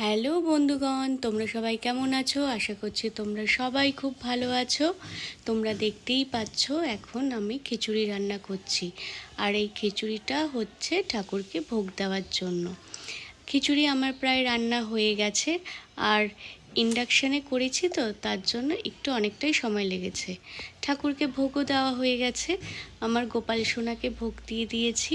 Hello বন্ধুগণ, তোমরা সবাই কেমন আছো? আশা করছি তোমরা সবাই খুব ভালো আছো। তোমরা দেখতেই পাচ্ছ, এখন আমি খিচুড়ি রান্না করছি। আর এই খিচুড়িটা হচ্ছে ঠাকুরকে ভোগ দেওয়ার জন্য। খিচুড়ি আমার প্রায় রান্না হয়ে গেছে। আর ইন্ডাকশানে করেছি তো, তার জন্য একটু অনেকটাই সময় লেগেছে। ঠাকুরকে ভোগও দেওয়া হয়ে গেছে। আমার গোপাল সোনাকে ভোগ দিয়ে দিয়েছি।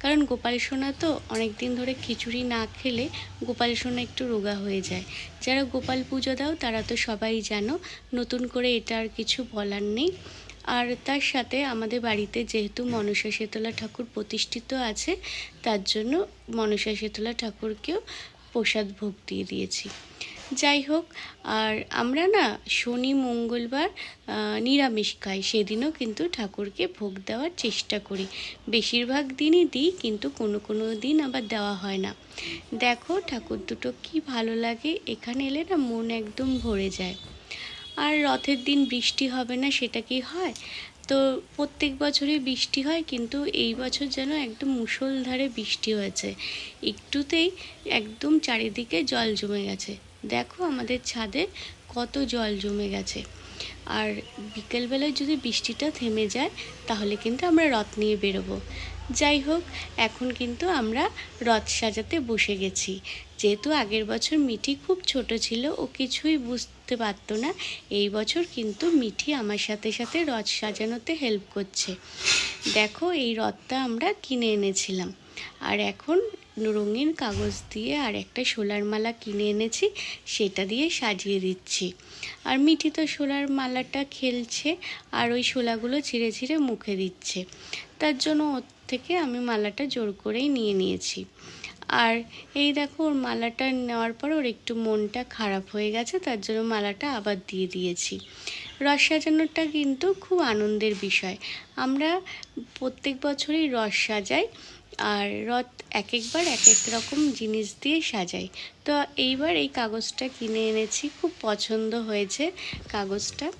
কারণ গোপাল সোনা তো অনেক দিন ধরে খিচুড়ি না খেলে গোপাল সোনা একটু রোগা হয়ে যায়। যারা গোপাল পুজো দাও, তারা তো সবাই জানো, নতুন করে এটা আর কিছু বলার নেই। আর তার সাথে আমাদের বাড়িতে যেহেতু মনসা শীতলা ঠাকুর প্রতিষ্ঠিত আছে, তার জন্য মনসা শীতলা ঠাকুরকেও প্রসাদ ভোগ দিয়ে দিয়েছি। যাই হোক, আর আমরা না শনি, মঙ্গলবার নিরামিষ খাই। সেদিনও কিন্তু ঠাকুরকে ভোগ দেওয়ার চেষ্টা করি। বেশিরভাগ দিনই দিই, কিন্তু কোনো কোনো দিন আবার দেওয়া হয় না। দেখো ঠাকুর দুটো কি ভালো লাগে, এখানে এলে না মন একদম ভরে যায়। আর রথের দিন বৃষ্টি হবে না, সেটা কি হয়? তো প্রত্যেক বছরই বৃষ্টি হয়, কিন্তু এই বছর যেন একদম মুষলধারে বৃষ্টি হয়েছে। একটুতেই একদম চারিদিকে জল জমে গেছে। দেখো আমাদের ছাদে কত জল জমে গেছে। আর বিকেলবেলায় যদি বৃষ্টিটা থেমে যায়, তাহলে কিন্তু আমরা রথ নিয়ে বেরোবো। যাই হোক, এখন কিন্তু আমরা রথ সাজাতে বসে গেছি। যেহেতু আগের বছর মিঠি খুব ছোট ছিল, ও কিছুই বুঝতে পারতো না, এই বছর কিন্তু মিঠি আমার সাথে সাথে রথ সাজানোতে হেল্প করছে। দেখো এই রথটা আমরা কিনে এনেছিলাম। আর এখন রঙিন কাগজ দিয়ে আর একটা শোলার মালা কিনে এনেছি, সেটা দিয়ে সাজিয়ে দিচ্ছি। আর মিঠি তো শোলার মালাটা খেলছে আর ওই শোলাগুলো ছিঁড়ে ছিঁড়ে মুখে দিচ্ছে। তার জন্য ওর থেকে আমি মালাটা জোর করেই নিয়ে নিয়েছি। আর এই দেখো, ওর মালাটা নেওয়ার পর ওর একটু মনটা খারাপ হয়ে গেছে, তার জন্য মালাটা আবার দিয়ে দিয়েছি। রস সাজানোটা কিন্তু খুব আনন্দের বিষয়। আমরা প্রত্যেক বছরই রস সাজাই আর রথ এক একবার এক এক রকম জিনিস দিয়ে সাজাই। তো এইবার এই কাগজটা কিনে এনেছি, খুব পছন্দ হয়েছে কাগজটা।